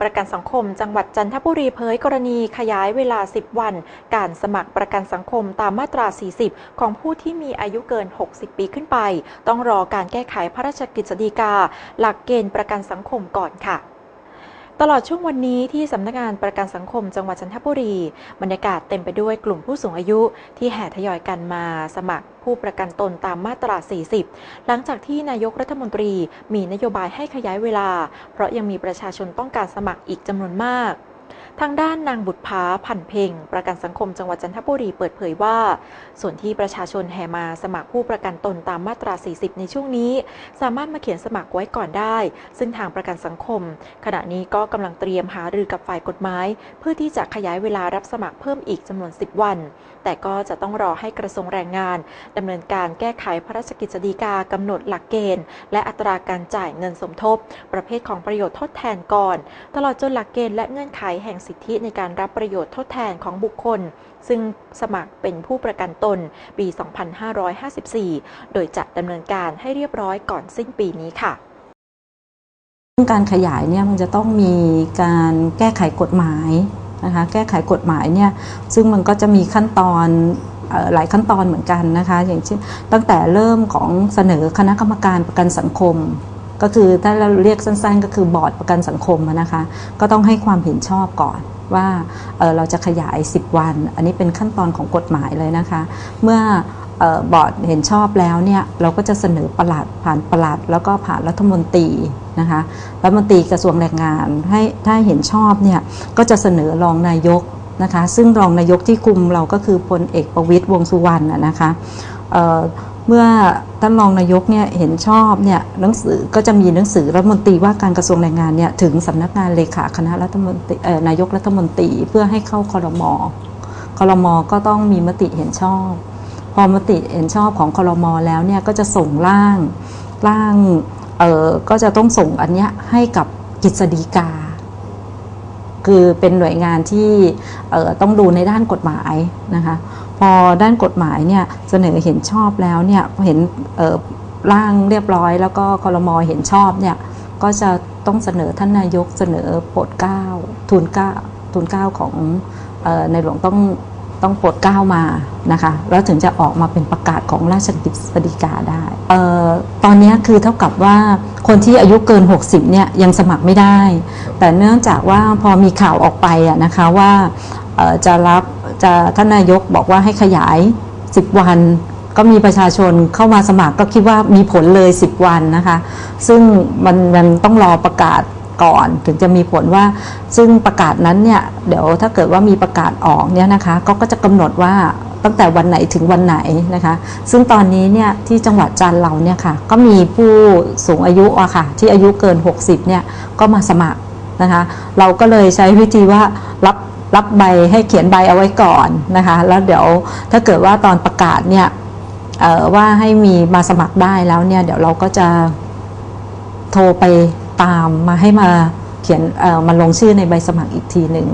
ประกันสังคมจังหวัดจันทบุรีเผยกรณีขยายเวลา 10 วัน การสมัครประกันสังคมตามมาตรา 40 ของผู้ที่มีอายุเกิน 60 ปีขึ้นไป ต้องรอการแก้ไขพระราชกฤษฎีกา หลักเกณฑ์ประกันสังคมก่อนค่ะ ตลอดช่วงวันนี้ที่สำนักงานประกันสังคมจังหวัดจันทบุรี บรรยากาศเต็มไปด้วยกลุ่มผู้สูงอายุที่แห่ทยอยกันมาสมัครผู้ประกันตนตามมาตรา 40 หลังจากที่นายกรัฐมนตรีมีนโยบายให้ขยายเวลา เพราะยังมีประชาชนต้องการสมัครอีกจำนวนมาก ทางด้านนางบุตรพาพันเพ่งประกันสังคมจังหวัดจันทบุรีเปิดเผยว่า ส่วนที่ประชาชนแห่มาสมัครผู้ประกันตนตามมาตรา 40 ในช่วงนี้ สามารถมาเขียนสมัครไว้ก่อนได้ ซึ่งทางประกันสังคม ขณะนี้ก็กำลังเตรียมหารือกับฝ่ายกฎหมาย เพื่อที่จะขยายเวลารับสมัครเพิ่มอีกจำนวน 10 วัน แต่ก็จะต้องรอให้กระทรวงแรงงานดำเนินการแก้ไขพระราชกิจฎีกากำหนดหลักเกณฑ์ และอัตราการจ่ายเงินสมทบ ประเภทของประโยชน์ทดแทนก่อน ตลอดจนหลักเกณฑ์และเงื่อนไขแห่งสิทธิในการรับประโยชน์ทดแทนของบุคคล ซึ่งสมัครเป็นผู้ประกันตนปี 2554 โดยจะดำเนินการให้เรียบร้อยก่อนสิ้นปีนี้ค่ะเรื่องการขยายเนี่ยมันจะต้องมีการแก้ไขกฎหมายนะคะแก้ไขกฎหมายเนี่ยซึ่งมันก็จะมีขั้นตอนหลายขั้นตอนเหมือนกันนะคะ อย่างเช่นตั้งแต่เริ่มของเสนอคณะกรรมการประกันสังคม ก็คือถ้าเราเรียกสั้นๆ ก็คือบอร์ดประกันสังคมนะคะ ก็ต้องให้ความเห็นชอบก่อนว่าเเราจะขยาย 10 วัน อันนี้เป็นขั้นตอนของกฎหมายเลยนะคะ เมื่อบอร์ดเห็นชอบแล้วเนี่ยเราก็จะเสนอประหลัดผ่านประหลัด แล้วก็ผ่านรัฐมนตรีนะคะรัฐมนตรีกระทรวงแรงงานให้ถ้าเห็นชอบเนี่ยก็จะเสนอรองนายกนะคะ ซึ่งรองนายกที่คุมเราก็คือพลเอกประวิตยวงสุวรรณนะคะ เมื่อท่านรองนายกเนี่ยเห็นชอบเนี่ยหนังสือก็จะมีหนังสือรัฐมนตรีว่าการกระทรวงแรงงานเนี่ยถึงสำนักงานเลขาคณะรัฐมนตรีเอ่อนายกรัฐมนตรีเพื่อให้เข้าคอรมอคอรมอก็ต้องมีมติเห็นชอบ พอมติเห็นชอบของคอรมอแล้วเนี่ยก็จะส่งร่างร่างเอ่อก็จะต้องส่งอันเนี้ยให้กับกฤษฎีกา คือเป็นหน่วยงานที่เอ่อต้องดูในด้านกฎหมายนะคะ พอด้านกฎหมายเนี่ยเสนอเห็นชอบแล้วเนี่ยเห็นเอ่อร่างเรียบร้อยแล้วก็คอรมอเห็นชอบเนี่ยก็จะต้องเสนอท่านนายกเสนอโปรดเก้าทุนเก้าทุนเก้าของออในหลวงต้องต้องโปรดเก้ามานะคะแล้วถึงจะออกมาเป็นประกาศของราชกิจสฎีกาได้ออตอนนี้คือเท่ากับว่าคนที่อายุเกิน 60เนี่ยยังสมัครไม่ได้ แต่เนื่องจากว่าพอมีข่าวออกไปอะนะคะว่าจะรับ จะท่านนายกบอกว่าให้ขยาย 10 วัน ก็มีประชาชนเข้ามาสมัครก็คิดว่ามีผลเลย 10 วันนะคะ ซึ่งมันมันต้องรอประกาศก่อนถึงจะมีผลว่า ซึ่งประกาศนั้นเนี่ยเดี๋ยวถ้าเกิดว่ามีประกาศออกเนี่ยนะคะก็ก็จะกำหนดว่าตั้งแต่วันไหนถึงวันไหนนะคะ ซึ่งตอนนี้เนี่ยที่จังหวัดจันทร์เราเนี่ยค่ะก็มีผู้สูงอายุอะค่ะที่อายุเกิน 60เนี่ยก็มาสมัครนะคะ เราก็เลยใช้วิธีว่ารับ รับใบให้เขียนใบเอาไว้ก่อนนะคะแล้วเดี๋ยวถ้าเกิดว่าตอนประกาศเนี่ยว่าให้มีมาสมัครได้แล้วเนี่ยเดี๋ยวเราก็จะโทรไปตามมาให้มาเขียนเอ่อมาลงชื่อในใบสมัครอีกทีหนึ่ง